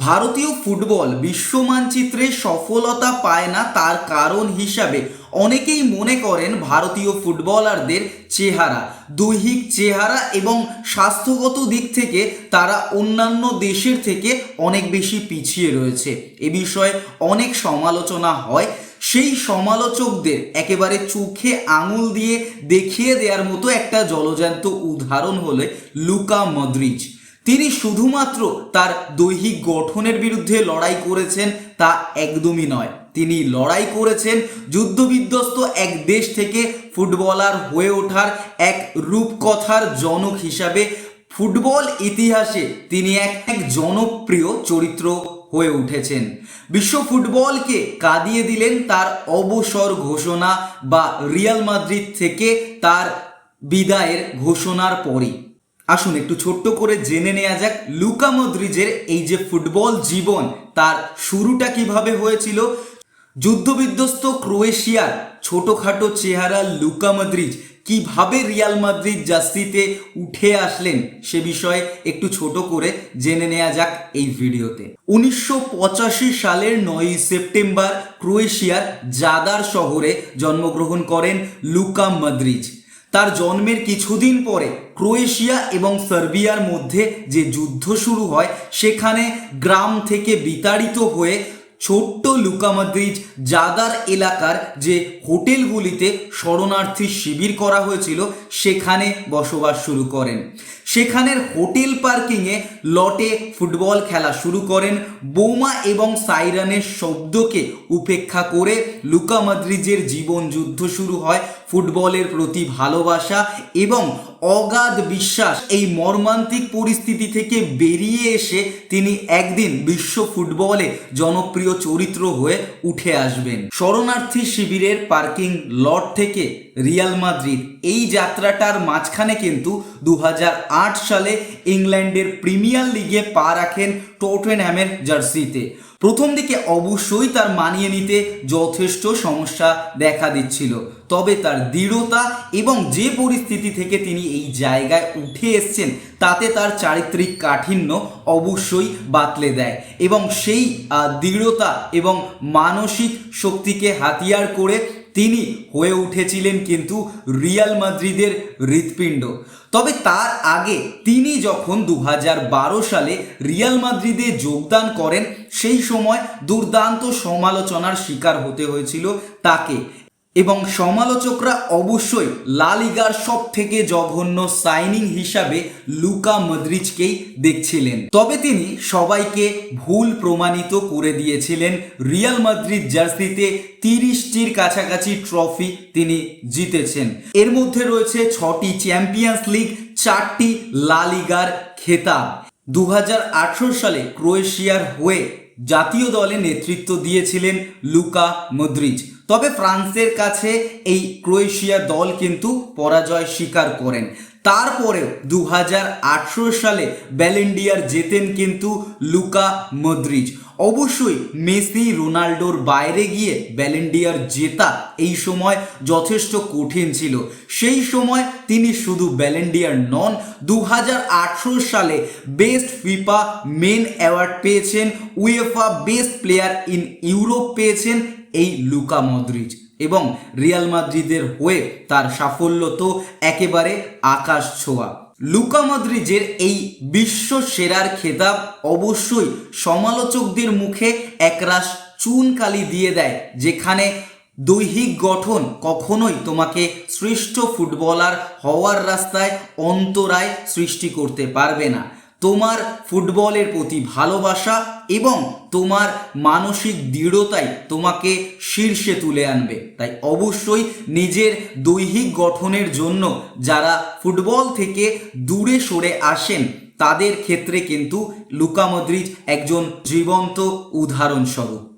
ভারতীয় ফুটবল বিশ্ব মানচিত্রে সফলতা পায় না তার কারণ হিসাবে। অনেকেই মনে করেন ভারতীয় ফুটবলারদের চেহারা, দৈহিক চেহারা এবং স্বাস্থ্যগত দিক থেকে তারা অন্যান্য দেশের থেকে অনেক বেশি পিছিয়ে রয়েছে। এ বিষয়ে অনেক সমালোচনা হয়। সেই সমালোচকদের একেবারে চোখে আঙুল দিয়ে দেখিয়ে দেওয়ার মতো একটা জলজান্ত উদাহরণ হলে লুকা মদ্রিচ তিনি শুধুমাত্র তার দৈহিক গঠনের বিরুদ্ধে লড়াই করেছেন তা একদমই নয়। তিনি লড়াই করেছেন যুদ্ধবিধ্বস্ত এক দেশ থেকে ফুটবলার হয়ে ওঠার এক রূপকথার জনক হিসাবে ফুটবল ইতিহাসে তিনি এক এক জনপ্রিয় চরিত্র হয়ে উঠেছেন। বিশ্ব ফুটবলকে কাঁদিয়ে দিলেন তার অবসর ঘোষণা বা রিয়াল মাদ্রিদ থেকে তার বিদায়ের ঘোষণার পরই। আসুন একটু ছোট্ট করে জেনে নেওয়া যাক লুকা মদ্রিজের এই যে ফুটবল জীবন, তার শুরুটা কীভাবে হয়েছিল? যুদ্ধবিধ্বস্ত ক্রোয়েশিয়ার ছোটখাটো চেহারা লুকা মদ্রিজ কীভাবে রিয়াল মাদ্রিদ জার্সিতে উঠে আসলেন সে বিষয়ে একটু ছোট করে জেনে নেওয়া যাক এই ভিডিওতে। উনিশশো পঁচাশি সালের নয়ই সেপ্টেম্বর ক্রোয়েশিয়ার জাদার শহরে জন্মগ্রহণ করেন লুকা মদ্রিজ তার জন্মের কিছুদিন পরে ক্রোয়েশিয়া এবং সার্বিয়ার মধ্যে যে যুদ্ধ শুরু হয়, সেখানে গ্রাম থেকে বিতাড়িত হয়ে ছোট্ট লুকামাদ্রিজ জাগার এলাকার যে হোটেলগুলিতে শরণার্থী শিবির করা হয়েছিল, সেখানে বসবাস শুরু করেন। সেখানের হোটেল পার্কিংয়ে লটে ফুটবল খেলা শুরু করেন। বোমা এবং সাইরানের শব্দকে উপেক্ষা করে লুকা মাদ্রিজের জীবন যুদ্ধ শুরু হয়। ফুটবলের প্রতি ভালোবাসা এবং অগাধ বিশ্বাস এই মর্মান্তিক পরিস্থিতি থেকে বেরিয়ে এসে তিনি একদিন বিশ্ব ফুটবলে জনপ্রিয় চরিত্র হয়ে উঠে আসবেন। শরণার্থী শিবিরের পার্কিং লট থেকে রিয়াল মাদ্রিদ। এই যাত্রাটার মাঝখানে কিন্তু দু হাজার আট সালে ইংল্যান্ডের প্রিমিয়ার লিগে পা রাখেন টোটেনহ্যামের জার্সিতে। প্রথম দিকে অবশ্যই তার মানিয়ে নিতে যথেষ্ট সমস্যা দেখা দিচ্ছিল। তবে তার দৃঢ়তা এবং যে পরিস্থিতি থেকে তিনি এই জায়গায় উঠে এসছেন, তাতে তার চারিত্রিক কাঠিন্য অবশ্যই বাতলে দেয় এবং সেই দৃঢ়তা এবং মানসিক শক্তিকে হাতিয়ার করে তিনি হয়ে উঠেছিলেন কিন্তু রিয়াল মাদ্রিদের হৃৎপিণ্ড। তবে তার আগে তিনি যখন দু হাজার বারো সালে রিয়াল মাদ্রিদে যোগদান করেন, সেই সময় দুর্দান্ত সমালোচনার শিকার হতে হয়েছিল তাকে। এবং সমালোচকরা অবশ্যই লালিগার সব থেকে জঘন্য সাইনিং হিসাবে লুকা মদ্রিজকেই দেখছিলেন। তবে তিনি সবাইকে ভুল প্রমাণিত করে দিয়েছিলেন। রিয়াল মাদ্রিদ জার্সিতে তিরিশটির কাছাকাছি ট্রফি তিনি জিতেছেন। এর মধ্যে রয়েছে ছটি চ্যাম্পিয়ন্স লিগ, চারটি লালিগার খেতাব। দু হাজার আঠারো সালে ক্রোয়েশিয়ার হয়ে জাতীয় দলে নেতৃত্ব দিয়েছিলেন লুকা মদ্রিজ তবে ফ্রান্সের কাছে এই ক্রোয়েশিয়া দল কিন্তু পরাজয় স্বীকার করেন। তারপরেও দু হাজার আঠেরো সালে ব্যালেন্ডিয়ার জেতেন কিন্তু লুকা মদ্রিজ অবশ্যই মেসি, রোনাল্ডোর বাইরে গিয়ে ব্যালেন্ডিয়ার জেতা এই সময় যথেষ্ট কঠিন ছিল। সেই সময় তিনি শুধু ব্যালেন্ডিয়ার নন দু হাজার আঠারো সালে বেস্ট ফিফা মেন অ্যাওয়ার্ড পেয়েছেন, UEFA best player in Europe পেয়েছেন এই লুকা মদ্রিজ এবং রিয়াল মাদ্রিদের হয়ে তার সাফল্য তো একেবারে আকাশ ছোঁয়া। লুকা মদ্রিজের এই বিশ্ব সেরার খেতাব অবশ্যই সমালোচকদের মুখে একরাশ চুনকালি দিয়ে দেয়, যেখানে দৈহিক গঠন কখনোই তোমাকে শ্রেষ্ঠ ফুটবলার হওয়ার রাস্তায় অন্তরায় সৃষ্টি করতে পারবে না। তোমার ফুটবলের প্রতি ভালোবাসা এবং তোমার মানসিক দৃঢ়তাই তোমাকে শীর্ষে তুলে আনবে। তাই অবশ্যই নিজের দৈহিক গঠনের জন্য যারা ফুটবল থেকে দূরে সরে আসেন, তাদের ক্ষেত্রে কিন্তু লুকামদ্রিজ একজন জীবন্ত উদাহরণস্বরূপ।